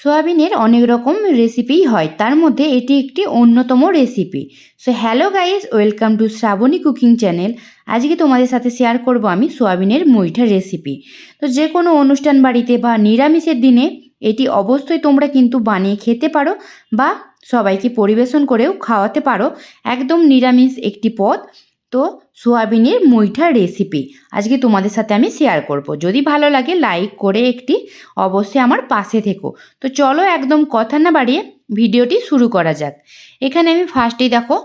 সোয়াবিনের অনেক রকম রেসিপিই হয়। তার মধ্যে এটি একটি অন্যতম recipe so hello guys welcome to Shrabani cooking channel আজকে তোমাদের সাথে শেয়ার করব আমি সোয়াবিনের মুইঠার রেসিপি তো, যে কোনো অনুষ্ঠান বাড়িতে বা নিরামিষের দিনে এটি অবশ্যই তোমরা কিন্তু বানিয়ে খেতে পারো বা সবাইকে পরিবেশন করেও খাওয়াতে পারো। একদম নিরামিষ একটি পদ। তো সোয়াবিনের মুইঠার রেসিপি আজকে তোমাদের সাথে আমি শেয়ার করব। যদি ভালো লাগে লাইক করে একটি অবশ্যই আমার পাশে থেকো। তো চলো একদম কথা না বাড়িয়ে ভিডিওটি শুরু করা যাক। এখানে আমি ফার্স্টেই দেখো,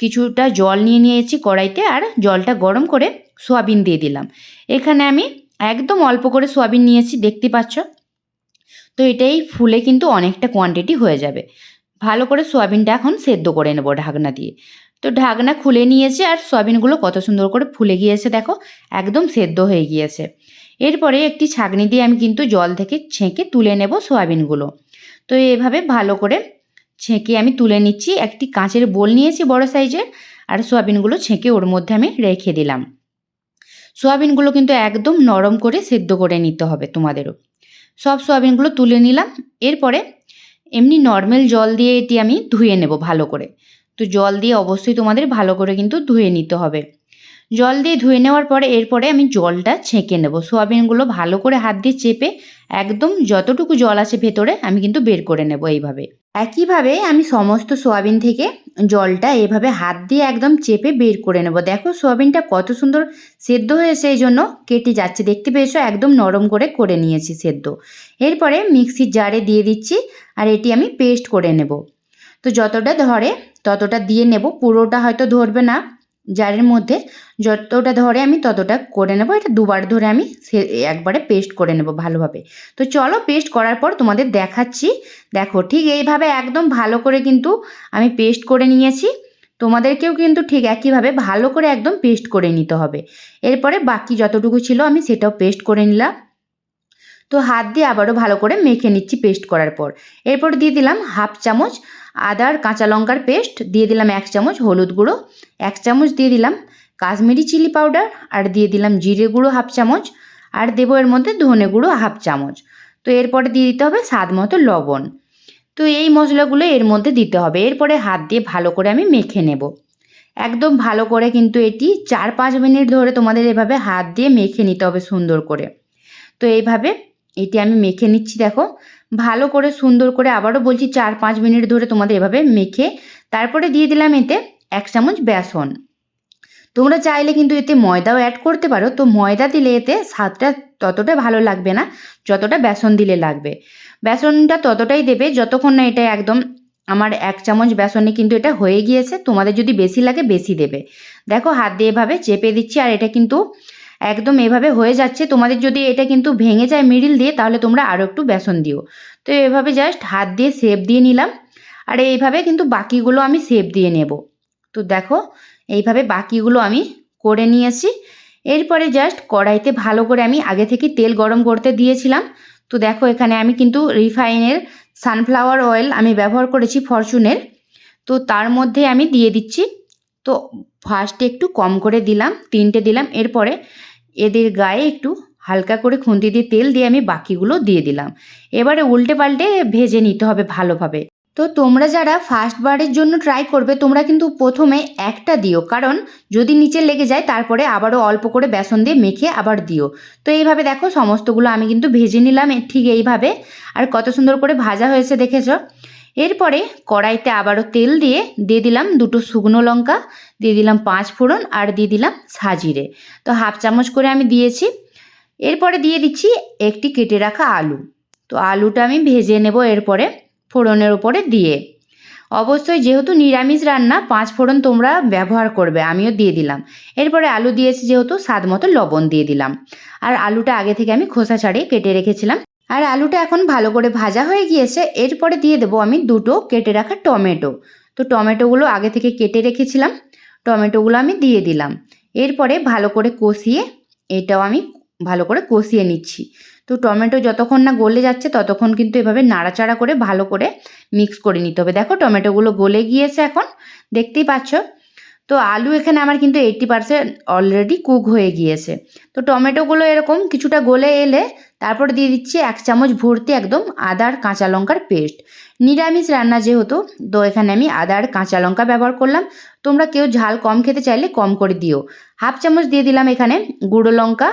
কিছুটা জল নিয়ে নিয়েছি কড়াইতে আর জলটা গরম করে সোয়াবিন দিয়ে দিলাম। এখানে আমি একদম অল্প করে সোয়াবিন নিয়েছি, দেখতে পাচ্ছ? তো এটাই ফুলে কিন্তু অনেকটা কোয়ান্টিটি হয়ে যাবে। ভালো করে সোয়াবিনটা এখন সেদ্ধ করে নেব ঢাকনা দিয়ে। তো ঢাকনা খুলে নিয়েছে আর সয়াবিনগুলো কত সুন্দর করে ফুলে গিয়েছে দেখো, একদম সেদ্ধ হয়ে গিয়েছে। এরপরে একটি ছাঁকনি দিয়ে আমি কিন্তু জল থেকে ছেঁকে তুলে নেব সয়াবিনগুলো। তো এভাবে ভালো করে ছেঁকে আমি তুলে নিচ্ছি, একটি কাঁচের বোল নিয়েছি বড় সাইজের, আর সয়াবিনগুলো ছেঁকে ওর মধ্যে আমি রেখে দিলাম। সয়াবিনগুলো কিন্তু একদম নরম করে সেদ্ধ করে নিতে হবে তোমাদেরও। সব সয়াবিনগুলো তুলে নিলাম, এরপরে এমনি নর্মাল জল দিয়ে এটি আমি ধুয়ে নেব ভালো করে। তো জল দিয়ে অবশ্যই তোমাদের ভালো করে কিন্তু ধুয়ে নিতে হবে। জল দিয়ে ধুয়ে নেওয়ার পরে এরপরে আমি জলটা ছেঁকে নেব। সোয়াবিনগুলো ভালো করে হাত দিয়ে চেপে একদম যতটুকু জল আছে ভেতরে আমি কিন্তু বের করে নেব এইভাবে। একইভাবে আমি সমস্ত সোয়াবিন থেকে জলটা এভাবে হাত দিয়ে একদম চেপে বের করে নেব। দেখো সোয়াবিনটা কত সুন্দর সেদ্ধ হয়েছে এই জন্য কেটে যাচ্ছে। দেখতে পেয়েছ? একদম নরম করে করে নিয়েছি সেদ্ধ। এরপরে মিক্সির জারে দিয়ে দিচ্ছি আর এটি আমি পেস্ট করে নেব। তো যতটা ধরে ততটা দিয়ে নেব, পুরোটা হয়তো ধরবে না। জারের মধ্যে যতটা ধরে আমি ততটা করে নেব, এটা দুবার ধরে আমি সে একবারে পেস্ট করে নেব ভালোভাবে। তো চলো পেস্ট করার পর তোমাদের দেখাচ্ছি। দেখো ঠিক এইভাবে একদম ভালো করে কিন্তু আমি পেস্ট করে নিয়েছি। তোমাদেরকেও কিন্তু ঠিক একইভাবে ভালো করে একদম পেস্ট করে নিতে হবে। এরপরে বাকি যতটুকু ছিল আমি সেটাও পেস্ট করে নিলাম। তো হাত দিয়ে আবারও ভালো করে মেখে নিচ্ছি পেস্ট করার পর। এরপর দিয়ে দিলাম হাফ চামচ আদার কাঁচা লঙ্কার পেস্ট দিয়ে দিলাম এক চামচ হলুদ গুঁড়ো, এক চামচ দিয়ে দিলাম কাশ্মীরি চিলি পাউডার আর দিয়ে দিলাম জিরে গুঁড়ো হাফ চামচ আর দেবো এর মধ্যে ধনে গুঁড়ো হাফ চামচ। তো এরপরে দিয়ে দিতে হবে স্বাদ মতো লবণ। তো এই মশলাগুলো এর মধ্যে দিতে হবে। এরপরে হাত দিয়ে ভালো করে আমি মেখে নেব। একদম ভালো করে কিন্তু এটি চার পাঁচ মিনিট ধরে তোমাদের এভাবে হাত দিয়ে মেখে নিতে হবে সুন্দর করে। তো এইভাবে এটি আমি মেখে নিচ্ছি, দেখো। ভালো করে, সুন্দর করে আবারও বলছি চার পাঁচ মিনিট ধরে তোমাদের এভাবে মেখে, তারপরে দিয়ে দিলাম এতে এক চামচ বেসন। তোমরা চাইলে কিন্তু এতে ময়দাও অ্যাড করতে পারো। তো ময়দা দিলে এতে স্বাদটা ততটা ভালো লাগবে না, যতটা বেসন দিলে লাগবে। বেসনটা ততটাই দেবে যতক্ষণ না এটা একদম আমার এক চামচ বেসনে কিন্তু এটা হয়ে গিয়েছে। তোমাদের যদি বেশি লাগে, বেশি দেবে। দেখো হাত দিয়ে এভাবে চেপে দিচ্ছি আর এটা কিন্তু একদম এভাবে হয়ে যাচ্ছে। তোমাদের যদি এটা কিন্তু ভেঙে যায় মিডিল দিয়ে, তাহলে তোমরা আরও একটু বেসন দিও। তো এভাবে জাস্ট হাত দিয়ে সেপ দিয়ে নিলাম। আর এইভাবে কিন্তু বাকিগুলো আমি সেপ দিয়ে নেব। তো দেখো, এইভাবে বাকিগুলো আমি করে নিয়েছি। এরপরে জাস্ট কড়াইতে ভালো করে আমি আগে থেকে তেল গরম করতে দিয়েছিলাম। তো দেখো, এখানে আমি কিন্তু রিফাইনের সানফ্লাওয়ার অয়েল আমি ব্যবহার করেছি ফরচুনের। তো তার মধ্যে আমি দিয়ে দিচ্ছি। তো ফার্স্টে একটু কম করে দিলাম, তিনটে দিলাম। এরপরে এদের গায়ে একটু হালকা করে খুন্তি দিয়ে তেল দিয়ে আমি বাকিগুলো দিয়ে দিলাম। এবারে উল্টে পাল্টে ভেজে নিতে হবে ভালোভাবে। তো তোমরা যারা ফার্স্ট বারের জন্য ট্রাই করবে, তোমরা কিন্তু প্রথমে একটা দিও। কারণ যদি নিচে লেগে যায়, তারপরে আবারও অল্প করে বেসন দিয়ে মেখে আবার দিও। তো এইভাবে দেখো, সমস্তগুলো আমি কিন্তু ভেজে নিলাম ঠিক এইভাবে। আর কত সুন্দর করে ভাজা হয়েছে দেখেছ? এরপরে কড়াইতে আবারও তেল দিয়ে দিয়ে দিলাম দুটো শুকনো লঙ্কা, দিয়ে দিলাম পাঁচ ফোড়ন আর দিয়ে দিলাম সাজিরে তো হাফ চামচ করে আমি দিয়েছি। এরপরে দিয়ে দিচ্ছি একটি কেটে রাখা আলু। তো আলুটা আমি ভেজে নেব এরপরে ফোড়নের ওপরে দিয়ে। অবশ্যই যেহেতু নিরামিষ রান্না, পাঁচ ফোড়ন তোমরা ব্যবহার করবে, আমিও দিয়ে দিলাম। এরপরে আলু দিয়েছি যেহেতু স্বাদ মতো লবণ দিয়ে দিলাম। আর আলুটা আগে থেকে আমি খোসা ছাড়িয়ে কেটে রেখেছিলাম। আর আলুটা এখন ভালো করে ভাজা হয়ে গিয়েছে। এরপরে দিয়ে দেবো আমি দুটো কেটে রাখা টমেটো। তো টমেটোগুলো আগে থেকে কেটে রেখেছিলাম। টমেটোগুলো আমি দিয়ে দিলাম। এরপরে ভালো করে কষিয়ে এটাও আমি ভালো করে কষিয়ে নিচ্ছি। তো টমেটো যতক্ষণ না গলে যাচ্ছে ততক্ষণ কিন্তু এভাবে নাড়াচাড়া করে ভালো করে মিক্স করে নিতে হবে। দেখো টমেটোগুলো গলে গিয়েছে এখন। দেখতেই পাচ্ছ? তো আলু এখানে আমার কিন্তু এইট্টি পারসেন্ট অলরেডি কুক হয়ে গিয়েছে। তো টমেটোগুলো এরকম কিছুটা গলে এলে তারপর দিয়ে দিচ্ছি এক চামচ ভর্তি একদম আদার কাঁচা লঙ্কার পেস্ট। নিরামিষ রান্না যেহেতু, তো এখানে আমি আদার কাঁচা লঙ্কা ব্যবহার করলাম। তোমরা কেউ ঝাল কম খেতে চাইলে কম করে দিও। হাফ চামচ দিয়ে দিলাম এখানে গুঁড়ো লঙ্কা।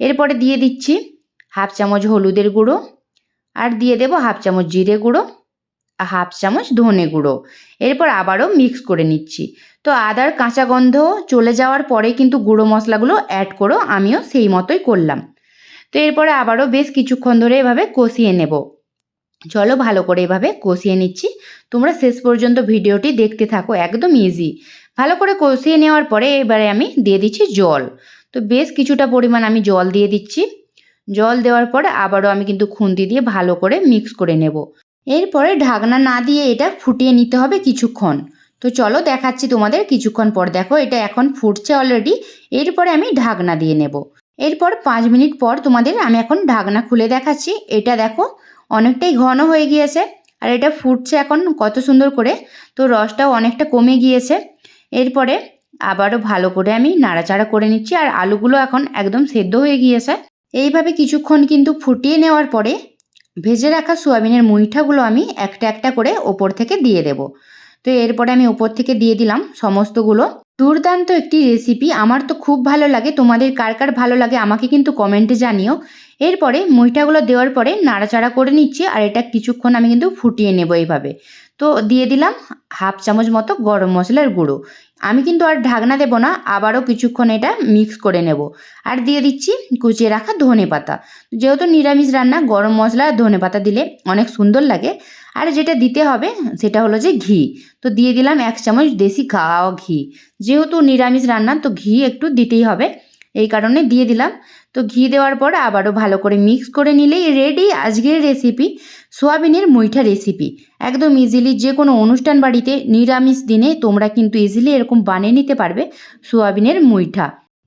এরপরে দিয়ে দিচ্ছি হাফ চামচ হলুদের গুঁড়ো। আর দিয়ে দেবো হাফ চামচ জিরে গুঁড়ো আর হাফ চামচ ধনে গুঁড়ো। এরপর আবারও মিক্স করে নিচ্ছি। তো আদার কাঁচা গন্ধ চলে যাওয়ার পরে কিন্তু গুঁড়ো মশলাগুলো অ্যাড করো, আমিও সেই মতোই করলাম। তো এরপরে আবারও বেশ কিছুক্ষণ ধরে এভাবে কষিয়ে নেব। চলো ভালো করে এভাবে কষিয়ে নিচ্ছি। তোমরা শেষ পর্যন্ত ভিডিওটি দেখতে থাকো, একদম ইজি ভালো করে কষিয়ে নেওয়ার পরে এবারে আমি দিয়ে দিচ্ছি জল। তো বেশ কিছুটা পরিমাণ আমি জল দিয়ে দিচ্ছি। জল দেওয়ার পরে আবারও আমি কিন্তু খুন্তি দিয়ে ভালো করে মিক্স করে নেব। এরপরে ঢাকনা না দিয়ে এটা ফুটিয়ে নিতে হবে কিছুক্ষণ। তো চলো দেখাচ্ছি তোমাদের কিছুক্ষণ পর। দেখো, এটা এখন ফুটছে অলরেডি এরপরে আমি ঢাকনা দিয়ে নেব। এরপর পাঁচ মিনিট পর তোমাদের আমি এখন ঢাকনা খুলে দেখাচ্ছি। এটা দেখো, অনেকটাই ঘন হয়ে গিয়েছে। আর এটা ফুটছে এখন কত সুন্দর করে। তো রসটাও অনেকটা কমে গিয়েছে। এরপরে আবারও ভালো করে আমি নাড়াচাড়া করে নিচ্ছি। আর আলুগুলো এখন একদম সেদ্ধ হয়ে গিয়েছে। এইভাবে কিছুক্ষণ কিন্তু ফুটিয়ে নেওয়ার পরে ভেজে রাখা সোয়াবিনের মুইঠাগুলো আমি একটা একটা করে ওপর থেকে দিয়ে দেব। তো এরপরে আমি ওপর থেকে দিয়ে দিলাম সমস্তগুলো। দুর্দান্ত একটি রেসিপি আমার তো খুব ভালো লাগে। তোমাদের কার কার ভালো লাগে আমাকে কিন্তু কমেন্টে জানিও। এরপরে মুইঠাগুলো দেওয়ার পরে নাড়াচাড়া করে নিচ্ছি আর এটা কিছুক্ষণ আমি কিন্তু ফুটিয়ে নেব এইভাবে। তো দিয়ে দিলাম হাফ চামচ মতো গরম মশলার গুঁড়ো। আমি কিন্তু আর ঢাকনা দেবো না, আবারও কিছুক্ষণ এটা মিক্স করে নেব। আর দিয়ে দিচ্ছি কুচিয়ে রাখা ধনে পাতা যেহেতু নিরামিষ রান্না, গরম মশলা আর ধনে পাতা দিলে অনেক সুন্দর লাগে। আর যেটা দিতে হবে সেটা হলো যে ঘি। তো দিয়ে দিলাম এক চামচ দেশি গাওয়া ঘি। যেহেতু নিরামিষ রান্না, তো ঘি একটু দিতেই হবে। এই কারণে দিয়ে দিলাম। তো ঘি দেওয়ার পর আবারও ভালো করে মিক্স করে নিলেই রেডি আজকের রেসিপি সোয়াবিনের মুইঠা রেসিপি একদম ইজিলি যে কোনো অনুষ্ঠান বাড়িতে নিরামিষ দিনে তোমরা কিন্তু ইজিলি এরকম বানিয়ে নিতে পারবে সোয়াবিনের মুইঠা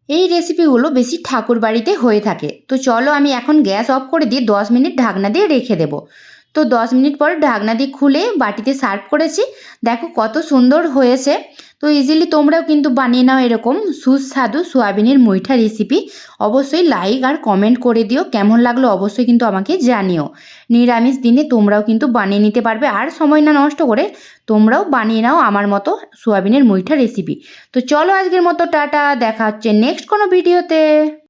এই রেসিপিগুলো বেশি ঠাকুর বাড়িতে হয়ে থাকে। তো চলো আমি এখন গ্যাস অফ করে দিয়ে দশ মিনিট ঢাকনা দিয়ে রেখে দেবো। তো দশ মিনিট পর ঢাকনা দিয়ে খুলে বাটিতে সার্ভ করেছি। দেখো কত সুন্দর হয়েছে। তো ইজিলি তোমরাও কিন্তু বানিয়ে নাও এরকম সুস্বাদু সোয়াবিনের মুইঠা রেসিপি অবশ্যই লাইক আর কমেন্ট করে দিও। কেমন লাগল অবশ্যই কিন্তু আমাকে জানিও। নিরামিষ দিনে তোমরাও কিন্তু বানিয়ে নিতে পারবে। আর সময় না নষ্ট করে তোমরাও বানিয়ে নাও আমার মতো সোয়াবিনের মুইঠা রেসিপি তো চলো আজকের মতো টাটা। দেখা হচ্ছে নেক্সট কোনো ভিডিওতে